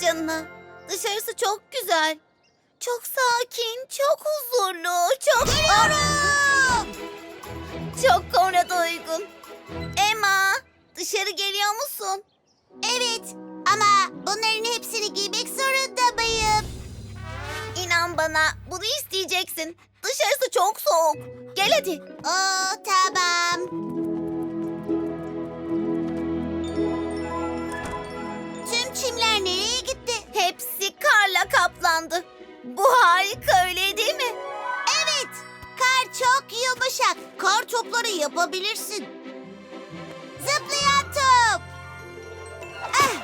canına. Dışarısı çok güzel. Çok sakin, çok huzurlu, çok... Geliyorum! Çok Konrad'a uygun. Emma, dışarı geliyor musun? Evet ama bunların hepsini giymek zorunda mıyım? İnan bana, bunu isteyeceksin. Dışarısı çok soğuk. Gel hadi. Oo tamam. Hepsi karla kaplandı. Bu harika öyle değil mi? Evet, kar çok yumuşak. Kar topları yapabilirsin. Zıplayan top. Ah.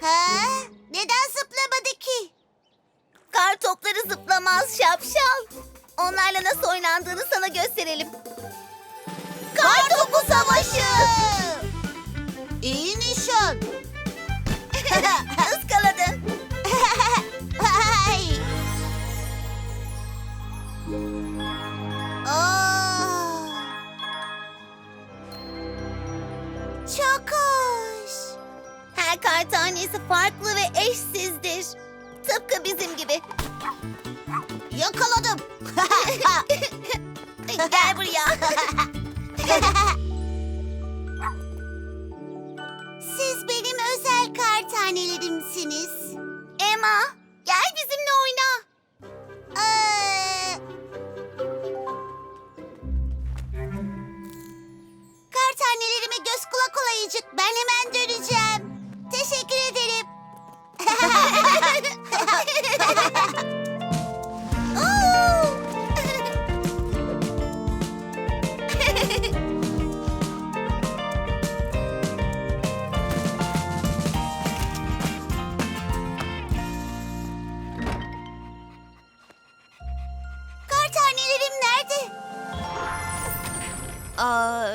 Ha? Neden zıplamadı ki? Kar topları zıplamaz şapşal. Onlarla nasıl oynandığını sana gösterelim. Kar topu savaşı. Iskaladın. Ay. Aa. Çok hoş. Her kar tanesi farklı ve eşsizdir. Tıpkı bizim gibi. Yakaladım. Gel buraya. Tanelerimsiniz. Emma, gel tanelerim nerede? Aa,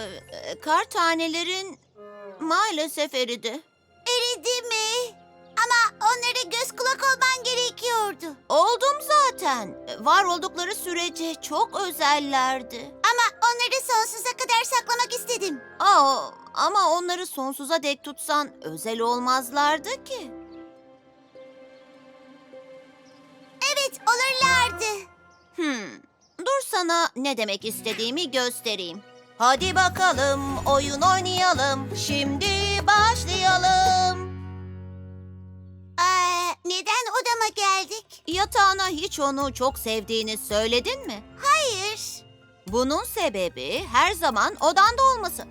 kar tanelerin maalesef eridi. Eridi mi? Ama onlara göz kulak olman gerekiyordu. Oldum zaten. Var oldukları sürece çok özellerdi. Ama onları sonsuza kadar saklamak istedim. Aa, ama onları sonsuza dek tutsan özel olmazlardı ki. Evet olurlardı. Hmm. Sana ne demek istediğimi göstereyim. Hadi bakalım oyun oynayalım. Şimdi başlayalım. Aa, neden odama geldik? Yatağına hiç onu çok sevdiğini söyledin mi? Hayır. Bunun sebebi her zaman odanda olması.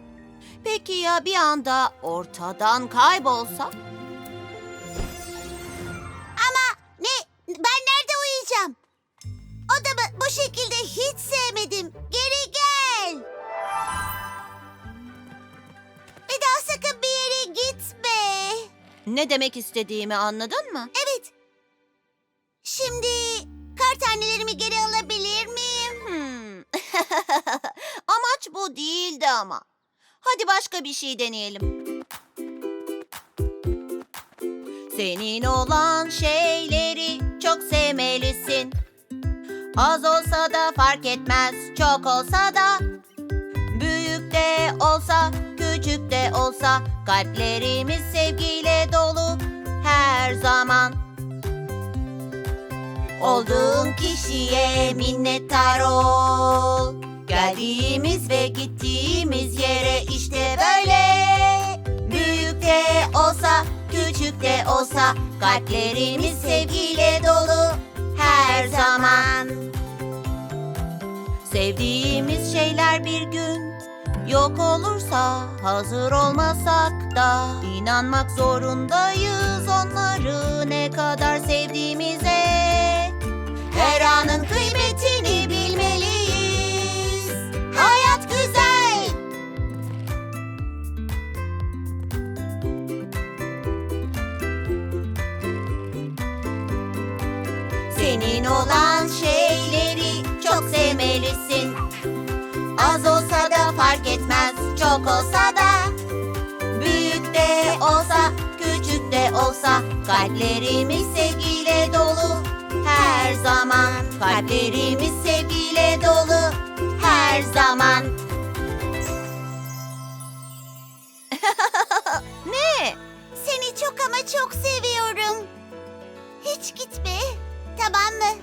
Peki ya bir anda ortadan kaybolsa? Ama ne? Ben nerede uyuyacağım? Odamı bu şekilde hiç sevmedim. Geri gel. Bir daha sakın bir yere gitme. Ne demek istediğimi anladın mı? Evet. Şimdi kar tanelerimi geri alabilir miyim? Hmm. Amaç bu değildi ama. Hadi başka bir şey deneyelim. Senin olan şeyleri çok sevmelisin. Az olsa da fark etmez, çok olsa da. Büyük de olsa, küçük de olsa kalplerimiz sevgiyle dolu her zaman. Olduğun kişiye minnettar ol. Geldiğimiz ve gittiğimiz yere işte böyle. Büyük de olsa, küçük de olsa kalplerimiz sevgiyle dolu zaman. Sevdiğimiz şeyler bir gün yok olursa hazır olmasak da inanmak zorundayız onları ne kadar sevdiğimize. Her anın kıymetini Senin olan şeyleri çok sevmelisin. Az olsa da fark etmez, çok olsa da. Büyük de olsa, küçük de olsa kalplerimiz sevgiyle dolu. Her zaman kalplerimiz sevgiyle dolu. Her zaman. ne? Seni çok ama çok seviyorum. Hiç gitme. Tamam mı?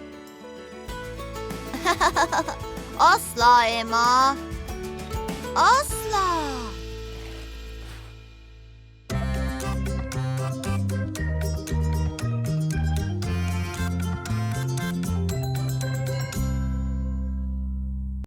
Asla Emma. Asla.